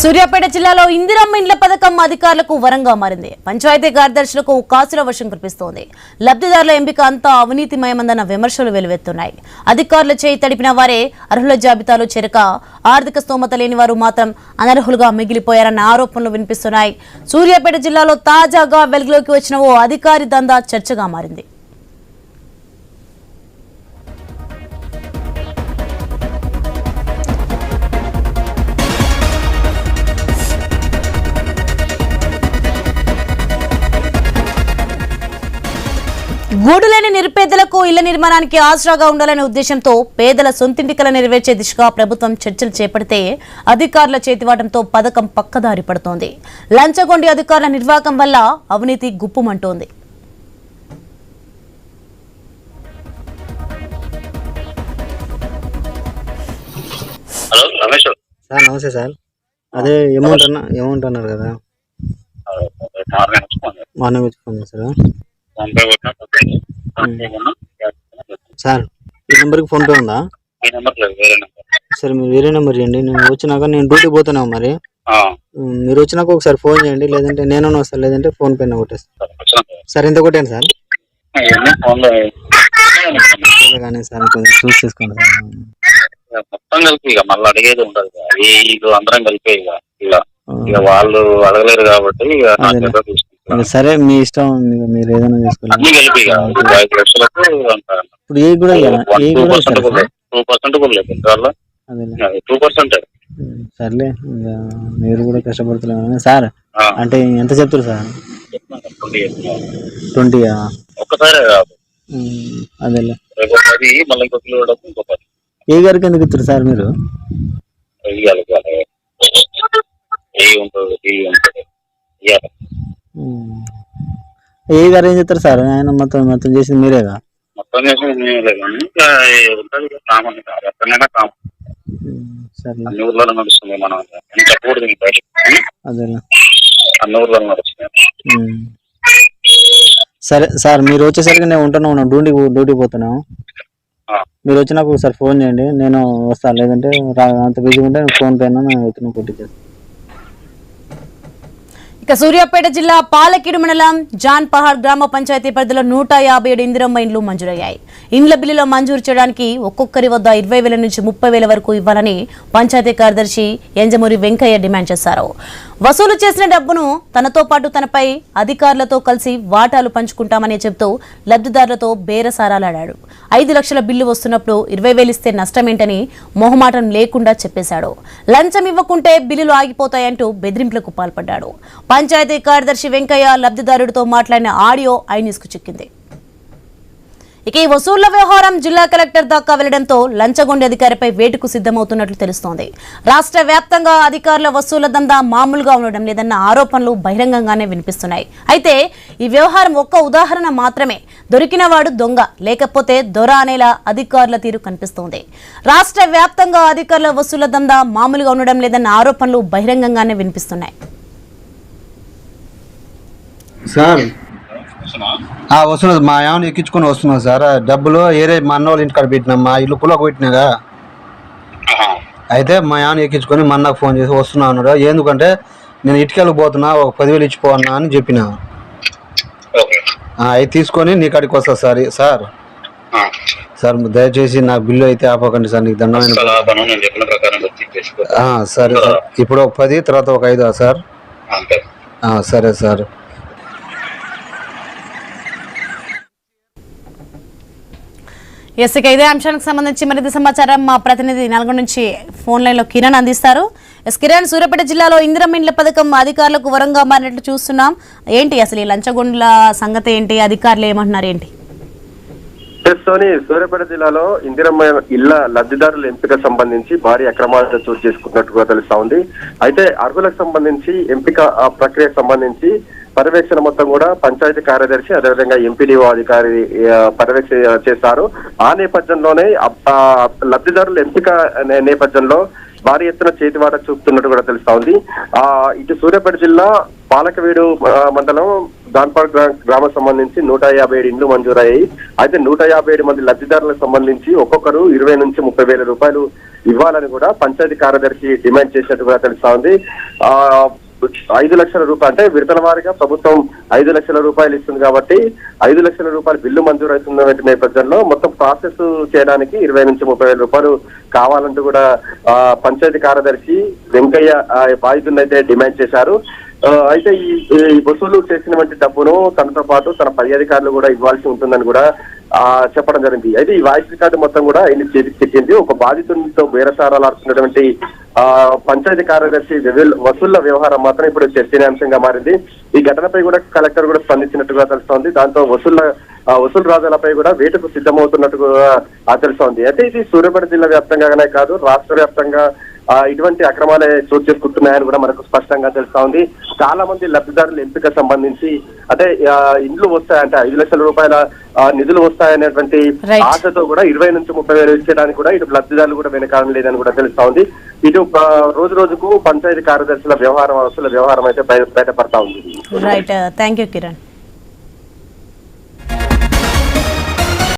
సూర్యాపేట జిల్లాలో ఇందిరమ్మ ఇండ్ల పథకం అధికారులకు వరంగా మారింది. పంచాయతీ కార్యదర్శులకు కాసుల వర్షం కురిపిస్తోంది. లబ్ధిదారుల ఎంపిక అంతా అవినీతిమయమందన్న విమర్శలు వెలువెత్తున్నాయి. అధికారుల చేయి తడిపిన వారే అర్హుల జాబితాలో చేరక ఆర్థిక స్తోమత లేని వారు మాత్రం అనర్హులుగా మిగిలిపోయారన్న ఆరోపణలు వినిపిస్తున్నాయి. సూర్యాపేట జిల్లాలో తాజాగా వెలుగులోకి వచ్చిన ఓ అధికారి దందా చర్చగా మారింది. గూడులేని నిరుపేదలకు ఇళ్ళ నిర్మాణానికి ఆసరాగా ఉండాలనే ఉద్దేశంతో పేదల సొంతింటికల నెరవేర్చే దిశగా ప్రభుత్వం చర్చలు చేపడితే అధికారుల చేతివాటంతో పథకం పక్కదారి పడుతోంది. లంచగొండి అధికారుల నిర్వాహకం వల్ల అవినీతి గుప్పుమంటోంది. హలో సార్ నమస్తే సార్. అదే అమౌంట్ అన్న అమౌంట్ అన్నారు కదా. మార్నింగ్ ఫోన్ చేస్తాను. సార్ ఈ నెంబర్కి ఫోన్ పే ఉందా? సరే మీరు వేరే నెంబర్ ఇవ్వండి. నేను వచ్చినాక నేను డ్యూటీకి పోతున్నాను మరి. మీరు వచ్చినాక ఒకసారి ఫోన్ చేయండి. లేదంటే నేను వస్తాను లేదంటే ఫోన్ పే కొట్టేస్తాను సరే, ఎంత కొట్టాను సార్ కానీ సార్ కొంచెం చూసి తీసుకోండి సార్. మొత్తం కలిపి ఇక మళ్ళీ అడిగేది ఉండదు ఇక. అందరం కలిపే ఇక. ఇక వాళ్ళు అడగలేరు కాబట్టి ఇక సరే మీ ఇష్టం మీరు ఏదైనా అంటారు ఇప్పుడు ఏ కూడా ఇయ్యాలా? ఏ టూ కూడా పర్సెంట్ కూడా సార్? టూ పర్సెంట్ కూడా లేదు. Two percent. సర్లే. మీరు కూడా కష్టపడుతున్నారు సార్ అంటే ఎంత చెప్తారు సార్? ట్వంటీయా? ఒక్కసారి అదేలే. ఏ గారికి ఎందుకు ఇస్తారు సార్ మీరు? ఉంటుంది? ఏ గారు ఏం చెప్తారు సార్? ఆయన మొత్తం మొత్తం చేసింది మీరేగా? మొత్తం చేసి ఏమీ లేదు కానీ ఇంకా ఉంటుంది కామన్. ఎక్కడైనా కామన్. సర్లే. అన్ని ఊర్లలో నడుస్తుంది మనం బయట? అదేలే. అన్ని ఊర్లలో నడుస్తుంది ఉమ్. సరే సార్ మీరు వచ్చేసరికి నేను ఉంటాను ఉన్నాను డ్యూటీ డ్యూటీ పోతున్నాను. మీరు వచ్చినాక ఒకసారి ఫోన్ చేయండి. నేను వస్తాను. లేదంటే అంత బిజీగా ఉంటే ఫోన్ పైన నేను ఎత్తున కొట్టించేస్తాను ఇక సూర్యాపేట జిల్లా పాలకిడు మండలం జాన్ పహాడ్ గ్రామ పంచాయతీ పరిధిలో నూట యాభై ఏడు ఇందిరమ్మ ఇండ్లు మంజూరయ్యాయి. ఇండ్ల బిల్లులో మంజూరు చేయడానికి ఒక్కొక్కరి వద్ద ఇరవై వేల నుంచి ముప్పై వేల వరకు ఇవ్వాలని పంచాయతీ కార్యదర్శి ఎంజమూరి వెంకయ్య డిమాండ్ చేశారు. వసూలు చేసిన డబ్బును తనతో పాటు తనపై అధికారులతో కలిసి వాటాలు పంచుకుంటామని చెబుతూ లబ్ధిదారులతో బేరసారాలాడాడు. ఐదు లక్షల బిల్లు వస్తున్నప్పుడు ఇరవై వేలిస్తే నష్టమేంటని మొహమాటం లేకుండా చెప్పేశాడు. లంచం ఇవ్వకుంటే బిల్లులు ఆగిపోతాయంటూ బెదిరింపులకు పాల్పడ్డాడు. పంచాయతీ కార్యదర్శి వెంకయ్య లబ్ధిదారుడితో మాట్లాడిన ఆడియో ఐన్యూస్కు చిక్కింది. ఇక ఈ వసూళ్ళ వ్యవహారం జిల్లా కలెక్టర్ దాకా వెళ్ళడంతో లంచగొండి అధికారిపై వేటుకు సిద్ధమవుతున్నట్లు తెలుస్తోంది. రాష్ట్ర వ్యాప్తంగా అధికారుల వసూళ్ళ దందా మామూలుగా ఉండడం లేదన్న ఆరోపణలు బహిరంగంగానే వినిపిస్తున్నాయి. అయితే ఈ వ్యవహారం ఒక్క ఉదాహరణ మాత్రమే. దొరికినవాడు దొంగ లేకపోతే దొర అనేలా అధికారుల తీరు కనిపిస్తోంది. రాష్ట్ర వ్యాప్తంగా అధికారుల వసూళ్ళ దందా మామూలుగా ఉండడం లేదన్న ఆరోపణలు బహిరంగంగానే వినిపిస్తున్నాయి. సార్ వస్తున్నది మా ఏమైనా ఎక్కించుకొని వస్తున్నాం సార్. డబ్బులు ఏరే మా అన్న వాళ్ళ ఇంటికాడ పెట్టినాం మా ఇల్లు పులకు పెట్టినాగా అయితే మా ఏమైనా ఎక్కించుకొని మా అన్నకు ఫోన్ చేసి వస్తున్నా అన్నాడు. ఎందుకంటే నేను ఇటుకెళ్ళకి పోతున్నా ఒక పదివేలు ఇచ్చిపోవన్నా అని చెప్పిన. అవి తీసుకొని నీ కాడికి వస్తా సార్ సార్. సార్ దయచేసి నా బిల్లు అయితే ఆపకండి సార్ నీకు దండమైన సరే సార్. ఇప్పుడు ఒక పది తర్వాత ఒక ఐదు సార్. సరే సార్. ఎస్ ఇక ఇదే అంశానికి సంబంధించి మరింత సమాచారం మా ప్రతినిధి నల్గొండ నుంచి ఫోన్ లైన్లో కిరణ్ అందిస్తారు. ఎస్ కిరణ్ సూర్యాపేట జిల్లాలో ఇందిరమ్మ ఇండ్ల పథకం అధికారులకు వరంగా మారినట్లు చూస్తున్నాం. ఏంటి అసలు ఈ లంచగొండ్ల సంగతి ఏంటి? అధికారులు ఏమంటున్నారు ఏంటి? సోని సూర్యాపేట జిల్లాలో ఇందిరమ్మ ఇళ్ళ లబ్ధిదారుల ఎంపిక సంబంధించి భారీ అక్రమాలను చోటు చేసుకున్నట్టుగా తెలుస్తా ఉంది. అయితే అర్హులకు సంబంధించి ఎంపిక ప్రక్రియకు సంబంధించి పర్యవేక్షణ మొత్తం కూడా పంచాయతీ కార్యదర్శి అదేవిధంగా ఎంపీడీఓ అధికారి పర్యవేక్షణ చేశారు ఆ నేపథ్యంలోనే లబ్ధిదారుల ఎంపిక నేపథ్యంలో భారీ ఎత్తున చేతివాట చూపుతున్నట్టు కూడా తెలుస్తా ఉంది. ఆ ఇటు సూర్యాపేట జిల్లా పాలకవీడు మండలం దాన్పాడ్ గ్రామ గ్రామం సంబంధించి నూట యాభై ఏడు ఇండ్లు మంజూరయ్యాయి. అయితే నూట యాభై ఏడు మంది లబ్ధిదారులకు సంబంధించి ఒక్కొక్కరు ఇరవై నుంచి ముప్పై వేల రూపాయలు ఇవ్వాలని కూడా పంచాయతీ కార్యదర్శి డిమాండ్ చేసినట్టు కూడా తెలుస్తా ఉంది. ఆ ఐదు లక్షల రూపాయలు అంటే విడతల వారిగా ప్రభుత్వం ఐదు లక్షల రూపాయలు ఇస్తుంది కాబట్టి ఐదు లక్షల రూపాయలు బిల్లు మంజూరు అవుతున్న నేపథ్యంలో మొత్తం ప్రాసెస్ చేయడానికి ఇరవై నుంచి ముప్పై వేల రూపాయలు కావాలంటూ కూడా పంచాయతీ కార్యదర్శి వెంకయ్య ఆ, బాధితులను అయితే డిమాండ్ చేశారు. అయితే ఈ వసూలు చేసినటువంటి డబ్బును తనతో పాటు తన పై అధికారులు కూడా ఇవ్వాల్సి ఉంటుందని కూడా చెప్పడం జరిగింది. అయితే ఈ వాయిస్ రికార్డు మొత్తం కూడా ఆయన చేతికి చిక్కింది ఒక బాధితునితో వేరసారాలు ఆడుతున్నటువంటి ఆ పంచాయతీ కార్యదర్శి వసూళ్ళ వ్యవహారం మాత్రం ఇప్పుడు చర్చనీయాంశంగా మారింది. ఈ ఘటనపై కూడా కలెక్టర్ కూడా స్పందించినట్టుగా తెలుస్తోంది. దాంతో వసూళ్ళ వసూలు రాజాలపై కూడా వేటకు సిద్ధమవుతున్నట్టుగా తెలుస్తోంది. అయితే ఇది సూర్యాపేట జిల్లా వ్యాప్తంగానే కాదు రాష్ట్ర వ్యాప్తంగా ఇటువంటి అక్రమాలే చోటు చేసుకుంటున్నాయని కూడా మనకు స్పష్టంగా తెలుస్తా ఉంది. చాలా మంది లబ్ధిదారుల ఎంపిక సంబంధించి అంటే ఇండ్లు వస్తాయంటే ఐదు లక్షల రూపాయల నిధులు వస్తాయనేటువంటి. ఆశతో కూడా ఇరవై నుంచి ముప్పై వేలు ఇచ్చేయడానికి కూడా ఇటు లబ్ధిదారులు కూడా వెనకాలం లేదని కూడా తెలుస్తా ఉంది. ఇటు రోజు రోజుకు పంచాయతీ కార్యదర్శుల వ్యవహారం వసూల వ్యవహారం అయితే బయ- బయటపడతా ఉంది. Right thank you Kiran